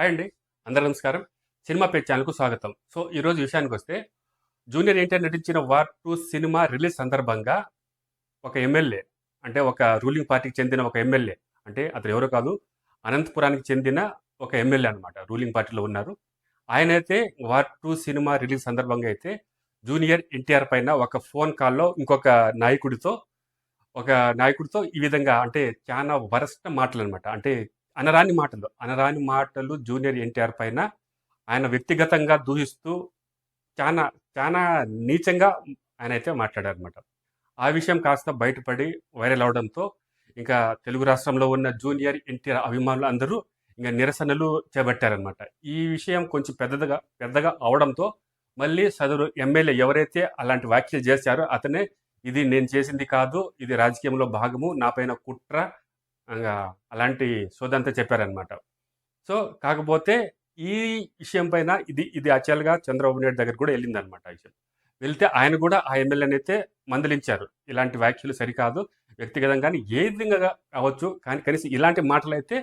Hi అండి. అందరూ నమస్కారం. సినిమా పే ఛానల్కు స్వాగతం. సో ఈరోజు విషయానికి వస్తే జూనియర్ ఎన్టీఆర్ నటించిన వార్ టూ సినిమా రిలీజ్ సందర్భంగా ఒక ఎమ్మెల్యే అంటే ఒక రూలింగ్ పార్టీకి చెందిన ఒక ఎమ్మెల్యే అంటే అతను ఎవరో కాదు అనంతపురానికి చెందిన ఒక ఎమ్మెల్యే అనమాట రూలింగ్ పార్టీలో ఉన్నారు. ఆయన అయితే వార్ టూ సినిమా రిలీజ్ సందర్భంగా అయితే జూనియర్ ఎన్టీఆర్ పైన ఒక ఫోన్ కాల్లో ఇంకొక నాయకుడితో ఒక నాయకుడితో ఈ విధంగా అంటే చాలా వరస్ట్ మాటలు అనమాట అంటే అనరాని మాటలు అనరాని మాటలు జూనియర్ ఎన్టీఆర్ పైన ఆయన వ్యక్తిగతంగా దూహిస్తూ చాలా చాలా నీచంగా ఆయన అయితే మాట్లాడారు అనమాట ఆ విషయం కాస్త బయటపడి వైరల్ అవడంతో ఇంకా తెలుగు రాష్ట్రంలో ఉన్న జూనియర్ ఎన్టీఆర్ అభిమానులు అందరూ ఇంకా నిరసనలు చేపట్టారనమాట ఈ విషయం కొంచెం పెద్దగా పెద్దగా అవడంతో మళ్ళీ సదరు ఎమ్మెల్యే ఎవరైతే అలాంటి వ్యాఖ్యలు చేశారో అతనే ఇది నేను చేసింది కాదు ఇది రాజకీయంలో భాగము నా పైన కుట్ర అలాంటి సోదంతా చెప్పారనమాట సో కాకపోతే ఈ విషయం పైన ఇది ఇది యాక్చువల్గా చంద్రబాబు నాయుడు దగ్గర కూడా వెళ్ళిందనమాట ఆ విషయం. వెళ్తే ఆయన కూడా ఆ ఎమ్మెల్యేని అయితే మందలించారు. ఇలాంటి వ్యాఖ్యలు సరికాదు. వ్యక్తిగతంగా ఏ విధంగా కావచ్చు కానీ కనీసం ఇలాంటి మాటలు అయితే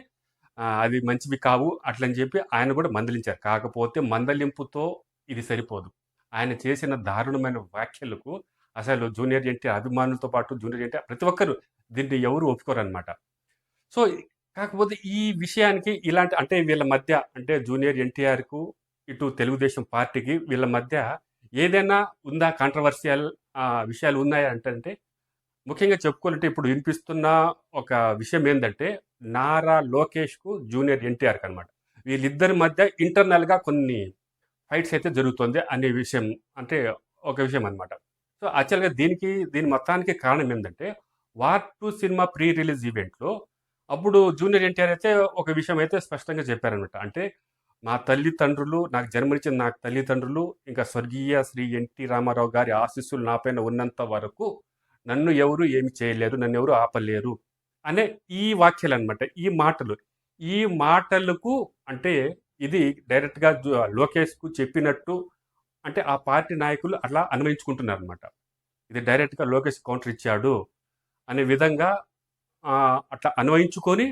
అది మంచివి కావు అట్లని చెప్పి ఆయన కూడా మందలించారు. కాకపోతే మందలింపుతో ఇది సరిపోదు. ఆయన చేసిన దారుణమైన వ్యాఖ్యలకు అసలు జూనియర్ ఎన్టీఆర్ అభిమానులతో పాటు జూనియర్ ఎన్టీఆర్ ప్రతి ఒక్కరు దీన్ని ఎవరు ఒప్పుకోరు అనమాట సో కాకపోతే ఈ విషయానికి ఇలాంటి అంటే వీళ్ళ మధ్య అంటే జూనియర్ ఎన్టీఆర్కు ఇటు తెలుగుదేశం పార్టీకి వీళ్ళ మధ్య ఏదైనా ఉందా కాంట్రవర్షియల్ విషయాలు ఉన్నాయా అంటే ముఖ్యంగా చెప్పుకోవాలంటే ఇప్పుడు వినిపిస్తున్న ఒక విషయం ఏంటంటే నారా లోకేష్కు జూనియర్ ఎన్టీఆర్కి అనమాట వీళ్ళిద్దరి మధ్య ఇంటర్నల్గా కొన్ని ఫైట్స్ అయితే జరుగుతుంది అనే విషయం అంటే ఒక విషయం అనమాట సో యాక్చువల్గా దీనికి దీని మొత్తానికి కారణం ఏంటంటే War two cinema pre release ఈవెంట్లో అప్పుడు జూనియర్ ఎన్టీఆర్ అయితే ఒక విషయం అయితే స్పష్టంగా చెప్పారనమాట అంటే మా తల్లిదండ్రులు నాకు జన్మనిచ్చిన నా తల్లిదండ్రులు ఇంకా స్వర్గీయ శ్రీ ఎన్టీ రామారావు గారి ఆశీస్సులు నాపైన ఉన్నంత వరకు నన్ను ఎవరు ఏమి చేయలేరు నన్ను ఎవరు ఆపలేరు అనే ఈ వాక్యాలు అనమాట ఈ మాటలు. ఈ మాటలకు అంటే ఇది డైరెక్ట్గా లోకేష్కు చెప్పినట్టు అంటే ఆ పార్టీ నాయకులు అట్లా అన్వయించుకుంటున్నారు అనమాట ఇది డైరెక్ట్గా లోకేష్ కౌంటర్ ఇచ్చాడు అనే విధంగా అట్లా అన్వయించుకొని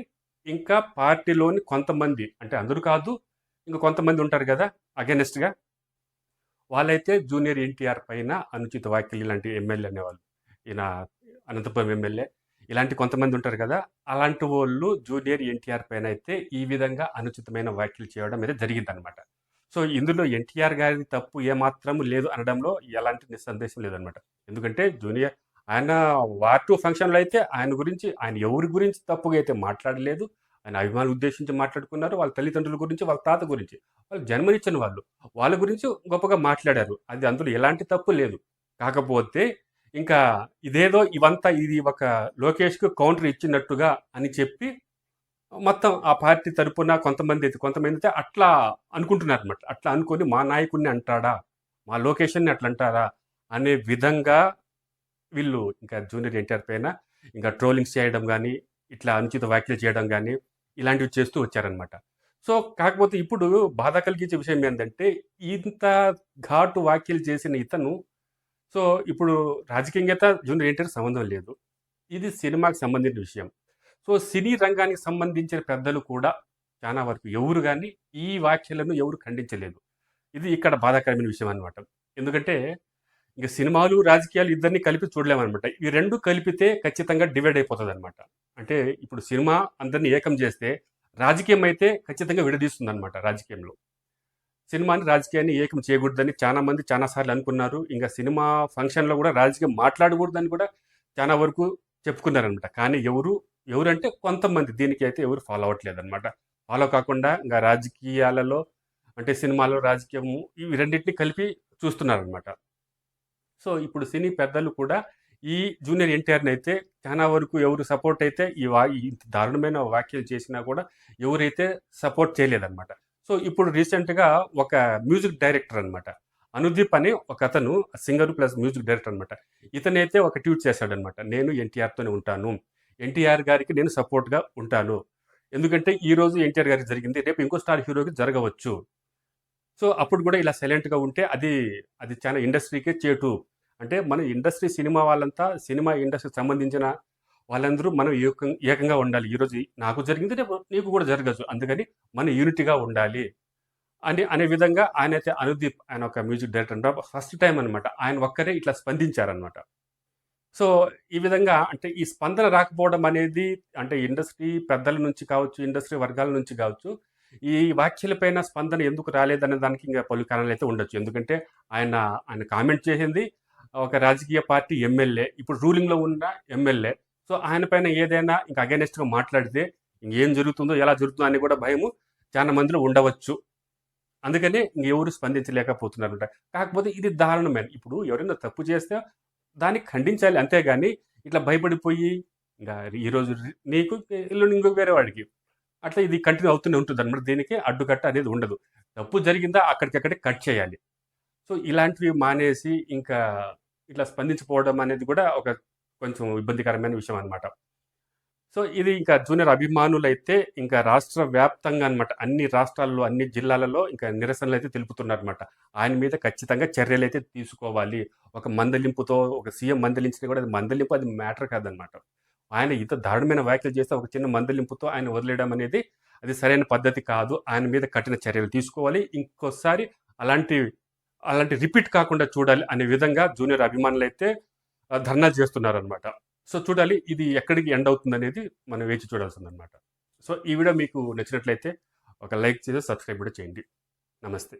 ఇంకా పార్టీలోని కొంతమంది అంటే అందరూ కాదు ఇంకా కొంతమంది ఉంటారు కదా అగెనెస్ట్గా. వాళ్ళైతే జూనియర్ ఎన్టీఆర్ పైన అనుచిత వ్యాఖ్యలు ఇలాంటి ఎమ్మెల్యే అనేవాళ్ళు. ఈయన అనంతపురం ఎమ్మెల్యే. ఇలాంటి కొంతమంది ఉంటారు కదా అలాంటి వాళ్ళు జూనియర్ ఎన్టీఆర్ పైన అయితే ఈ విధంగా అనుచితమైన వ్యాఖ్యలు చేయడం అయితే జరిగిందనమాట సో ఇందులో ఎన్టీఆర్ గారి తప్పు ఏమాత్రం లేదు అనడంలో ఎలాంటి నిస్సందేశం లేదనమాట ఎందుకంటే జూనియర్ ఆయన వార్ టూ ఫంక్షన్లో అయితే ఆయన గురించి ఆయన ఎవరి గురించి తప్పుగా అయితే మాట్లాడలేదు. ఆయన అభిమానులు ఉద్దేశించి మాట్లాడుకున్నారు. వాళ్ళ తల్లిదండ్రుల గురించి వాళ్ళ తాత గురించి. వాళ్ళు జన్మనిచ్చిన వాళ్ళు. వాళ్ళ గురించి గొప్పగా మాట్లాడారు. అది అందులో ఎలాంటి తప్పు లేదు. కాకపోతే ఇంకా ఇదేదో ఇవంతా ఇది ఒక లోకేష్కు కౌంటర్ ఇచ్చినట్టుగా అని చెప్పి మొత్తం ఆ పార్టీ తరపున కొంతమంది అయితే కొంతమంది అయితే అట్లా అనుకుంటున్నారు అనమాట అట్లా అనుకొని మా నాయకుడిని అంటాడా? మా లొకేషన్ని అట్లా అంటారా? అనే విధంగా వీళ్ళు ఇంకా జూనియర్ ఎన్టీఆర్ పైన ఇంకా ట్రోలింగ్స్ చేయడం కానీ ఇట్లా అనుచిత వ్యాఖ్యలు చేయడం కానీ ఇలాంటివి చేస్తూ వచ్చారనమాట సో కాకపోతే ఇప్పుడు బాధ కలిగించే విషయం ఏంటంటే ఇంత ఘాటు వ్యాఖ్యలు చేసిన ఇతను సో ఇప్పుడు రాజకీయంగా జూనియర్ ఎన్టీఆర్ సంబంధం లేదు. ఇది సినిమాకి సంబంధించిన విషయం. సో సినీ రంగానికి సంబంధించిన పెద్దలు కూడా చాలా వరకు ఎవరు కానీ ఈ వ్యాఖ్యలను ఎవరు ఖండించలేదు. ఇది ఇక్కడ బాధాకరమైన విషయం అనమాట ఎందుకంటే ఇంకా సినిమాలు రాజకీయాలు ఇద్దరిని కలిపి చూడలేమన్నమాట. ఈ రెండు కలిపితే ఖచ్చితంగా డివైడ్ అయిపోతుంది అనమాట అంటే ఇప్పుడు సినిమా అందరినీ ఏకం చేస్తే రాజకీయం అయితే ఖచ్చితంగా విడదీస్తుంది అనమాట రాజకీయంలో. సినిమాని రాజకీయాన్ని ఏకం చేయకూడదని చాలా మంది చాలా సార్లు అనుకున్నారు. ఇంకా సినిమా ఫంక్షన్లో కూడా రాజకీయం మాట్లాడకూడదని కూడా చాలా వరకు చెప్పుకున్నారనమాట కానీ ఎవరు ఎవరంటే కొంతమంది. దీనికి అయితే ఎవరు ఫాలో అవ్వట్లేదు అనమాట ఫాలో కాకుండా ఇంకా రాజకీయాలలో అంటే సినిమాలో రాజకీయము ఇవి రెండింటిని కలిపి చూస్తున్నారనమాట సో ఇప్పుడు సినీ పెద్దలు కూడా ఈ జూనియర్ ఎన్టీఆర్ని అయితే చాలా వరకు ఎవరు సపోర్ట్ అయితే ఈ వా ఇంత దారుణమైన వ్యాఖ్యలు చేసినా కూడా ఎవరైతే సపోర్ట్ చేయలేదన్నమాట. సో ఇప్పుడు రీసెంట్గా ఒక మ్యూజిక్ డైరెక్టర్ అనమాట అనుదీప్ అని ఒక అతను సింగర్ ప్లస్ మ్యూజిక్ డైరెక్టర్ అనమాట ఇతనైతే ఒక ట్వీట్ చేశాడనమాట నేను ఎన్టీఆర్తోనే ఉంటాను. ఎన్టీఆర్ గారికి నేను సపోర్ట్గా ఉంటాను. ఎందుకంటే ఈరోజు ఎన్టీఆర్ గారికి జరిగింది. రేపు ఇంకో స్టార్ హీరోకి జరగవచ్చు. సో అప్పుడు కూడా ఇలా సైలెంట్గా ఉంటే అది అది చాలా ఇండస్ట్రీకే చేటు. అంటే మన ఇండస్ట్రీ సినిమా వాళ్ళంతా సినిమా ఇండస్ట్రీకి సంబంధించిన వాళ్ళందరూ మనం ఏకం ఏకంగా ఉండాలి. ఈరోజు నాకు జరిగింది రేపు నీకు కూడా జరగచ్చు. అందుకని మన యూనిటీగా ఉండాలి. అని అనే విధంగా ఆయన అయితే అనుదీప్ ఆయన ఒక మ్యూజిక్ డైరెక్టర్ ఫస్ట్ టైం అనమాట ఆయన ఒక్కరే ఇట్లా స్పందించారనమాట సో ఈ విధంగా అంటే ఈ స్పందన రాకపోవడం అనేది అంటే ఇండస్ట్రీ పెద్దల నుంచి కావచ్చు ఇండస్ట్రీ వర్గాల నుంచి కావచ్చు ఈ వ్యాఖ్యలపైన స్పందన ఎందుకు రాలేదనే దానికి ఇంకా పలు కారణాలు అయితే ఉండొచ్చు. ఎందుకంటే ఆయన ఆయన కామెంట్ చేసింది ఒక రాజకీయ పార్టీ ఎమ్మెల్యే ఇప్పుడు రూలింగ్లో ఉన్న ఎమ్మెల్యే. సో ఆయన పైన ఏదైనా ఇంకా అగెనెస్ట్గా మాట్లాడితే ఇంకేం జరుగుతుందో ఎలా జరుగుతుందో అని కూడా భయము చాలా మందిలో ఉండవచ్చు. అందుకనే ఇంకెవరు స్పందించలేకపోతున్నారంట. కాకపోతే ఇది దారుణమైన ఇప్పుడు ఎవరైనా తప్పు చేస్తే దాన్ని ఖండించాలి అంతేగాని ఇట్లా భయపడిపోయి ఇంకా ఈరోజు నీకు ఇల్లు ఇంకో వేరే వాడికి. అట్లా ఇది కంటిన్యూ అవుతూనే ఉంటుంది అనమాట దీనికి అడ్డుకట్ట అనేది ఉండదు. తప్పు జరిగిందా అక్కడికక్కడే కట్ చేయాలి. సో ఇలాంటివి మానేసి ఇంకా ఇట్లా స్పందించిపోవడం అనేది కూడా ఒక కొంచెం ఇబ్బందికరమైన విషయం అనమాట సో ఇది ఇంకా జూనియర్ అభిమానులు అయితే ఇంకా రాష్ట్ర వ్యాప్తంగా అనమాట అన్ని రాష్ట్రాల్లో అన్ని జిల్లాలలో ఇంకా నిరసనలు అయితే తెలుపుతున్నారు అనమాట ఆయన మీద ఖచ్చితంగా చర్యలు అయితే తీసుకోవాలి. ఒక మందలింపుతో ఒక సీఎం మందలించినా కూడా అది మందలింపు అది మ్యాటర్ కాదనమాట ఆయన ఇంత దారుణమైన వ్యాఖ్యలు చేస్తే ఒక చిన్న మందలింపుతో ఆయన వదిలేయడం అనేది అది సరైన పద్ధతి కాదు. ఆయన మీద కఠిన చర్యలు తీసుకోవాలి. ఇంకోసారి అలాంటి అలాంటి రిపీట్ కాకుండా చూడాలి అనే విధంగా జూనియర్ అభిమానులు అయితే ధర్నా చేస్తున్నారనమాట సో చూడాలి ఇది ఎక్కడికి ఎండ్ అవుతుంది అనేది మనం వేచి చూడాల్సింది అనమాట సో ఈ వీడియో మీకు నచ్చినట్లయితే ఒక లైక్ చేసి సబ్స్క్రైబ్ కూడా చేయండి. నమస్తే.